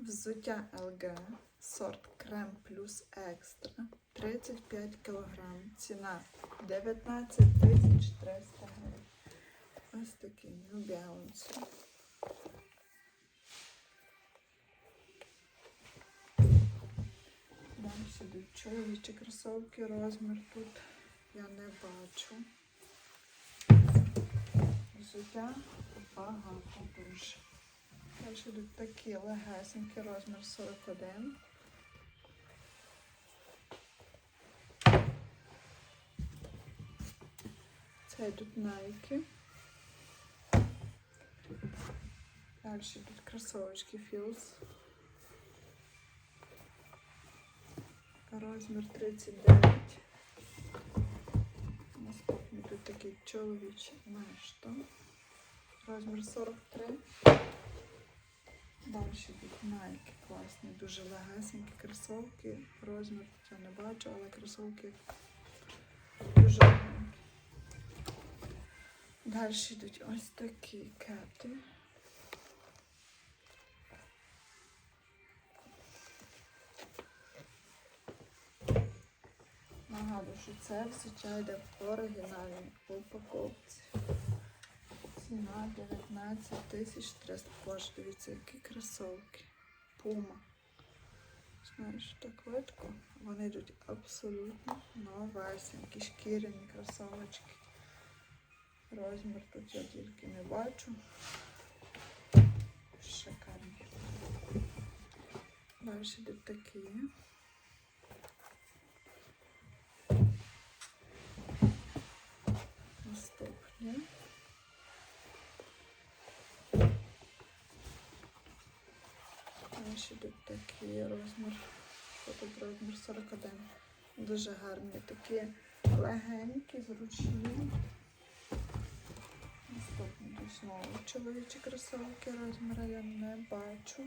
Взуття LG, сорт крем плюс екстра, 35 кг, ціна 19 тисяч 300 гривень. Ось такі New Balance. Далі сюди чоловічі кросовки, розмір тут я не бачу. Взуття багато дуже. Далі йдуть такі легесенькі, розмір 41. Це йдуть найки. Далі йдуть кросовочки Філс. Розмір 39. Наступні тут такі чоловічі мешто. Розмір 43. Далі йдуть найки класні, дуже легесенькі кросовки. Розмір я не бачу, але кросовки дуже легенькі. Далі йдуть ось такі кети. Нагадую, що це взуття йде в оригінальній упаковці. Ціна 19 тисяч 300. Боже, дивіться, які кросовки. Пума. Знаєш, так видко. Вони йдуть абсолютно новесенькі, шкіряні кросовочки. Розмір тут я тільки не бачу. Шикарні. Далі йдуть такі. Йдуть такі розмір. Тут розмір 41. Дуже гарні. Такі легенькі, зручні. Наступні знову чоловічі кросовки. Розміра я не бачу.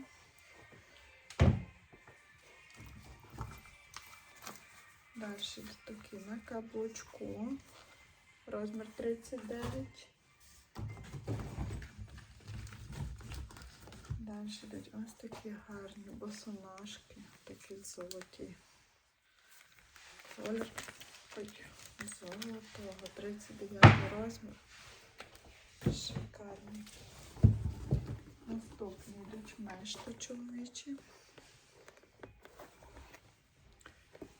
Далі такі на каблучку. Розмір 39. Далі йдуть ось такі гарні босоножки, такі золоті. Колір золотого, 39 розмір. Шикарний. Наступні йдуть мешто чоловічі.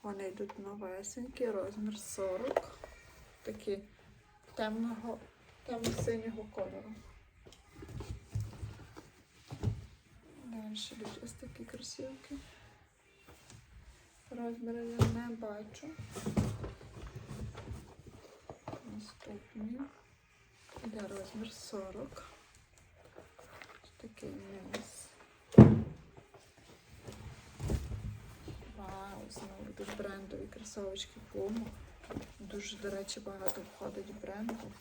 Вони йдуть новесенькі, розмір 40. Такі темного, темно-синього кольору. Йдуть ось такі кросівки. Розміри я не бачу. Наступні. Іде розмір 40. Ось такий низ. Вау, знову йдуть брендові кросовочки Puma. Дуже, до речі, багато входить бренду.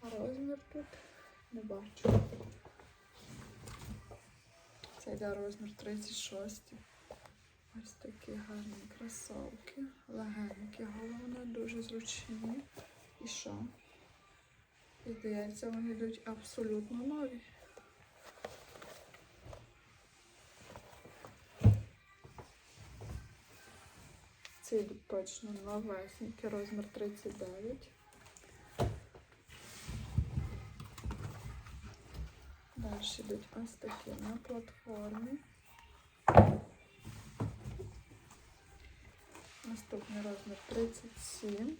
А розмір тут не бачу. Це йде розмір 36. Ось такі гарні кросовки. Легенькі, головне, дуже зручні. І що? І здається, вони йдуть абсолютно нові. Ці йдуть точно новесенькі, розмір 39. Далі йдуть ось такі на платформі. Наступний розмір 37.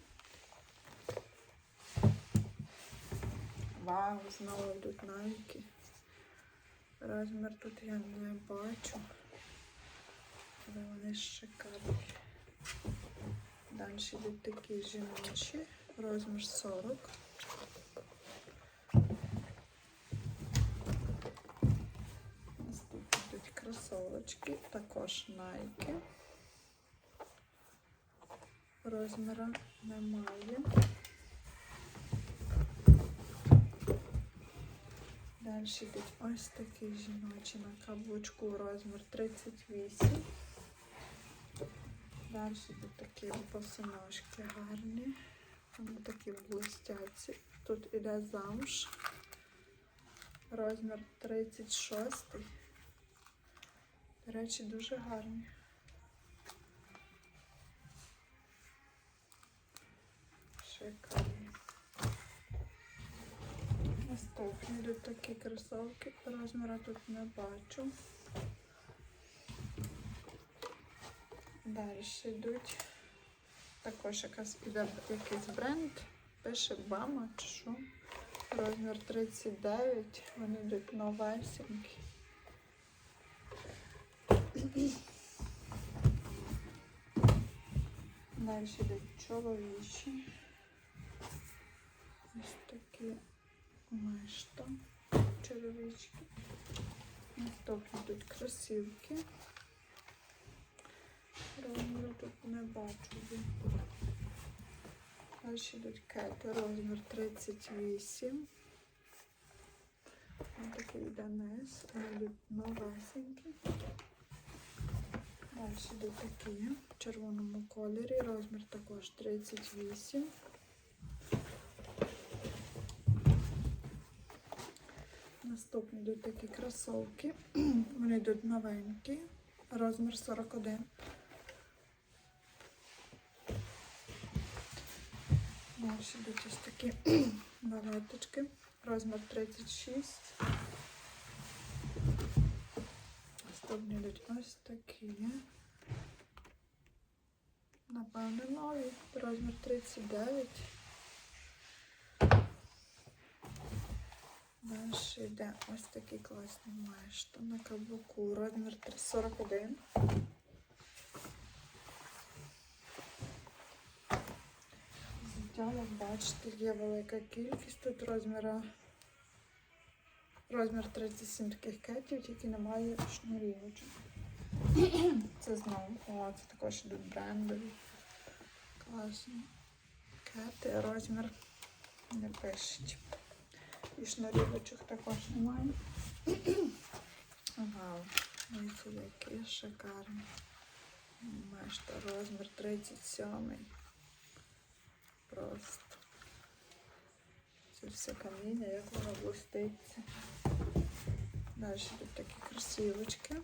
Вау, знову йдуть найки. Розмір тут я не бачу. Але вони шикарні. Далі йдуть такі жіночі, розмір 40. Наступні йдуть кросовочки, також найки. Розміра немає. Далі йдуть ось такі жіночі на каблучку, розмір 38. Далі йдуть такі босоножки гарні. Вони такі блистяці. Тут іде замш. розмір 36. Речі, дуже гарний. Шикарний. Наступні йдуть такі кросовки. Розміра тут не бачу. Далі йдуть також якась іде якийсь бренд. Пише Бама чи що. Розмір 39. Вони йдуть новесенькі. Далі йдуть чоловічі. Ось такі мешта. Чоловічки. Наступні йдуть кросівки. Розміру тут не бачу. Далі йдуть кети, розмір 38. Ось такий низ, вони. Далі йдуть такі в червоному кольорі, розмір також 38. Наступні йдуть такі кросовки. Вони йдуть новенькі, розмір 41. Далі йдуть ось такі балеточки, розмір 36. Наступні йдуть ось такі. Напевно, нові, розмір 39. Далі йде ось такий класний мешта на каблуку, розмір 41. Взуття, як бачите, є велика кількість тут розміра. Розмір 37 таких кетів, тільки немає шнурівочок. Це знову. О, це також йдуть брендові. Класні. Кети, розмір не пишуть. І шнурівочок також немає. Вау, дивіться, який шикарний. Мешта розмір 37. Просто. Це все каміння, як воно блиститься. Далі тут такі красивочки.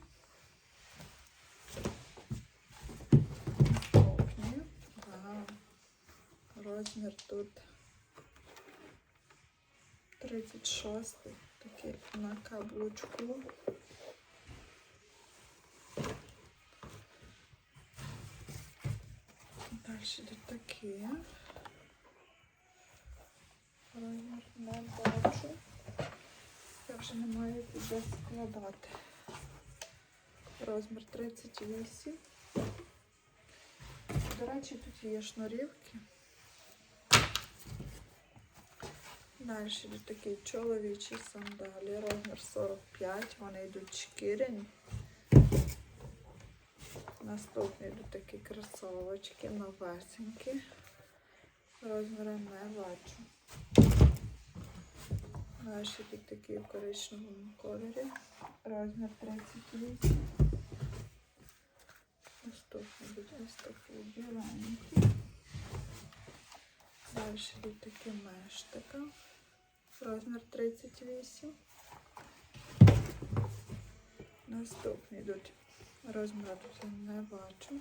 Наступні. Вау. Розмір тут 36 такий на каблучку. Далі йдуть такі. вже не маю де складати. Розмір 38. До речі, тут є шнурівки. Далі йдуть такі чоловічі сандалі, розмір 45, вони йдуть шкіряні. Наступні йдуть такі кросовочки, новесенькі. Розміра не бачу. Далі йдуть такі в коричневому кольорі. Розмір 38. Наступні йдуть ось такі біленькі. Далі йдуть такі мештика. Розмір 38. Наступні йдуть розмір тут не бачу.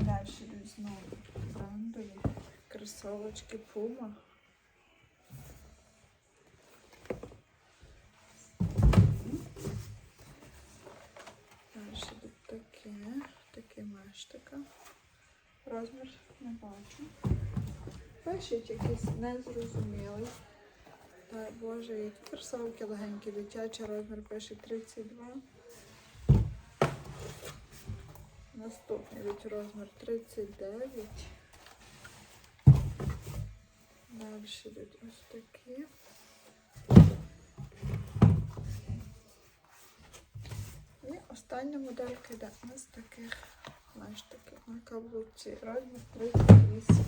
Далі йдуть знову брендові кросовочки Puma. Далі йдуть такі, такі мештика. Розмір не бачу. Пишіть якийсь незрозумілий. Дай Боже, які кросовки легенькі, дитячий розмір пише 32. Наступний від розмір 39. Далі йдуть ось такі. І остання моделька йде ось таких, знаєш, таких на каблуці. Розмір 38.